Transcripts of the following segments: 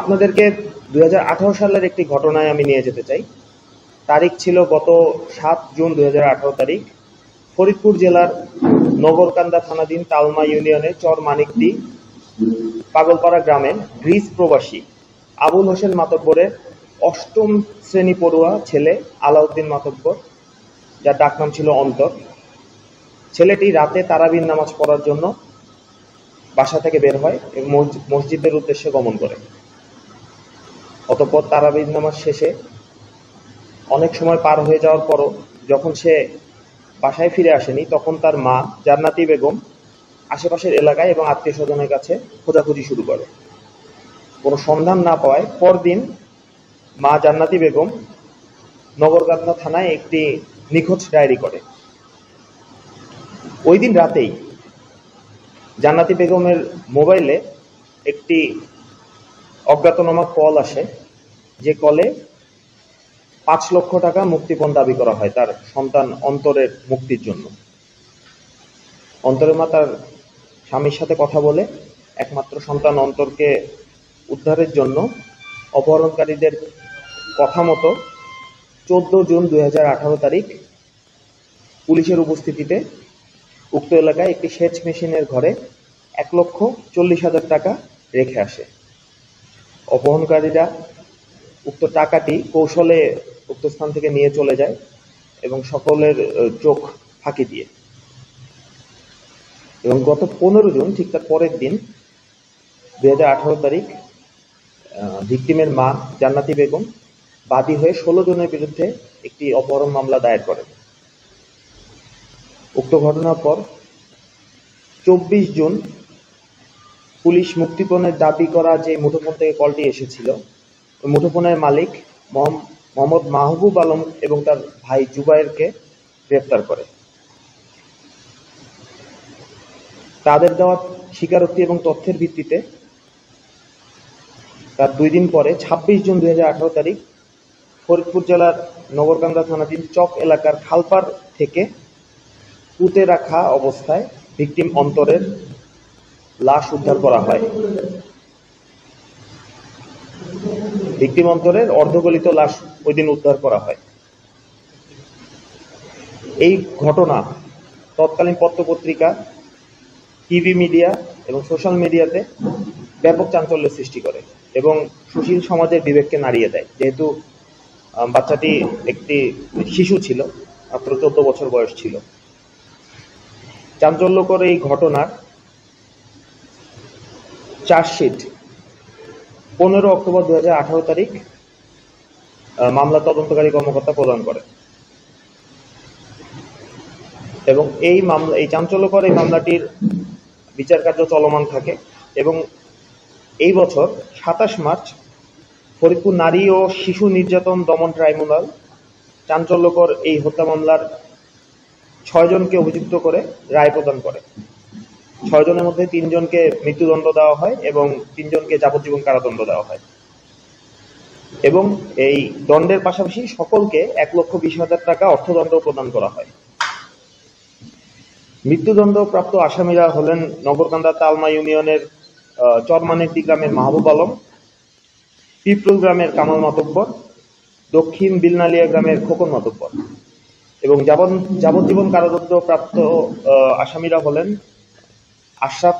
আপনাদেরকে দুই হাজার আঠারো সালের একটি ঘটনায় আমি নিয়ে যেতে চাই। তারিখ ছিল গত সাত জুন দু হাজার আঠারো তারিখ। ফরিদপুর জেলার নগরকান্দা থানাধীন তালমা ইউনিয়নের চর মানিকদি, পাগলপাড়া গ্রামের গ্রিস প্রবাসী আবুল হোসেন মাতব্বরের অষ্টম শ্রেণি পড়ুয়া ছেলে আলাউদ্দিন মাতব্বর, যার ডাকনাম ছিল অন্তর। ছেলেটি রাতে তারাবির নামাজ পড়ার জন্য বাসা থেকে বের হয় এবং মসজিদের উদ্দেশ্যে গমন করে। অতঃপর তারাবির নামাজ শেষে অনেক সময় পার হয়ে যাওয়ার পরও যখন সে বাসায় ফিরে আসেনি, তখন তার মা জান্নাতি বেগম আশেপাশের এলাকায় এবং আত্মীয় স্বজনের কাছে খোঁজাখুঁজি শুরু করে। কোনো সন্ধান না পাওয়ায় পরদিন মা জান্নাতি বেগম নগরকান্দা থানায় একটি নিখোঁজ ডায়েরি করে। ওই দিন রাতেই জান্নাতি বেগমের মোবাইলে একটি অজ্ঞাতনামা কল আসে। যে কলে পাঁচ লক্ষ টাকা মুক্তিপণ দাবি করা হয় তার সন্তান অন্তরের মুক্তির জন্য। অন্তরের মা তার স্বামীর সাথে কথা বলে, একমাত্র সন্তান অন্তরকে উদ্ধারের জন্য অপহরণকারীদের কথা মতো চোদ্দ জুন দু হাজার আঠারো তারিখ পুলিশের উপস্থিতিতে উক্ত এলাকায় একটি সেচ মেশিনের ঘরে এক লক্ষ চল্লিশ হাজার টাকা রেখে আসে। অপহরণকারীরা উক্ত টাকাটি কৌশলে উক্ত স্থান থেকে নিয়ে চলে যায় এবং সকলের চোখ ফাঁকি দিয়ে। এবং গত পনেরো জুন, ঠিক তার পরের দিন, দুই তারিখ ভিকটিমের মা জান্নাতি বেগম বাদী হয়ে ষোলো জনের বিরুদ্ধে একটি অপহরণ মামলা দায়ের করেন। উক্ত ঘটনার পর চব্বিশ জুন পুলিশ মুক্তিপণের দাবি করা যে মুঠোফোন থেকে কলটি এসেছিল মুঠোফোনের মালিক মোহাম্মদ মাহবুব আলম এবং তার ভাই জুবায়েরকে গ্রেপ্তার করে। তাদের দেওয়া স্বীকারোক্তি এবং তথ্যের ভিত্তিতে তার দুই দিন পরে ছাব্বিশ জুন দুই হাজার আঠারো তারিখ ফরিদপুর জেলার নগরকান্দা থানাধীন চক এলাকার খালপাড় থেকে পুঁতে রাখা অবস্থায় ভিকটিম অন্তরের লাশ উদ্ধার করা হয়। ভিকটিম অন্তরের অর্ধগলিত লাশ ওই দিন উদ্ধার করা হয়। এই ঘটনা তৎকালীন পত্রপত্রিকা, টিভি মিডিয়া এবং সোশ্যাল মিডিয়াতে ব্যাপক চাঞ্চল্যের সৃষ্টি করে এবং সুশীল সমাজের বিবেককে নাড়িয়ে দেয়। যেহেতু বাচ্চাটি একটি শিশু ছিল, মাত্র চোদ্দ বছর বয়স ছিল। চাঞ্চল্যকর এই ঘটনার চার্জশিট পনেরো অক্টোবর দুহাজার আঠারো তারিখ মামলা তদন্তকারী কর্মকর্তা প্রদান করে। এবং এই মামলা, এই চাঞ্চল্যকর এই মামলাটির বিচার কার্য চলমান থাকে এবং এই বছর সাতাশ মার্চ ফরিদপুর নারী ও শিশু নির্যাতন দমন ট্রাইব্যুনাল চাঞ্চল্যকর এই হত্যা মামলার ছয়জনকে অভিযুক্ত করে রায় প্রদান করে। ছয়জনের মধ্যে তিনজনকে মৃত্যুদণ্ড দেওয়া হয় এবং তিনজনকে যাবজ্জীবন কারাদণ্ড দেওয়া হয়। এবং এই দণ্ডের পাশাপাশি সকলকে এক লক্ষ বিশ হাজার টাকা অর্থদণ্ড প্রদান করা হয়। মৃত্যুদণ্ড প্রাপ্ত আসামিরা হলেন নগরকান্দা তালমা ইউনিয়নের আহ, চরমানেরদি গ্রামের মাহবুব আলম পিপরুল গ্রামের কামাল মাতব্বর দক্ষিণ বিলনালিয়া গ্রামের খোকন মাতব্বর। এবং যাবজ্জীবন কারাদণ্ড প্রাপ্ত আসামিরা হলেন আশরাফ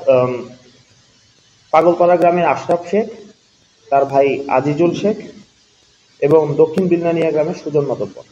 পাগলপাড়া গ্রামের আশরাফ শেখ, তার ভাই আজিজুল শেখ এবং দক্ষিণ বিলনানিয়া গ্রামের সুজন মাতব্বর।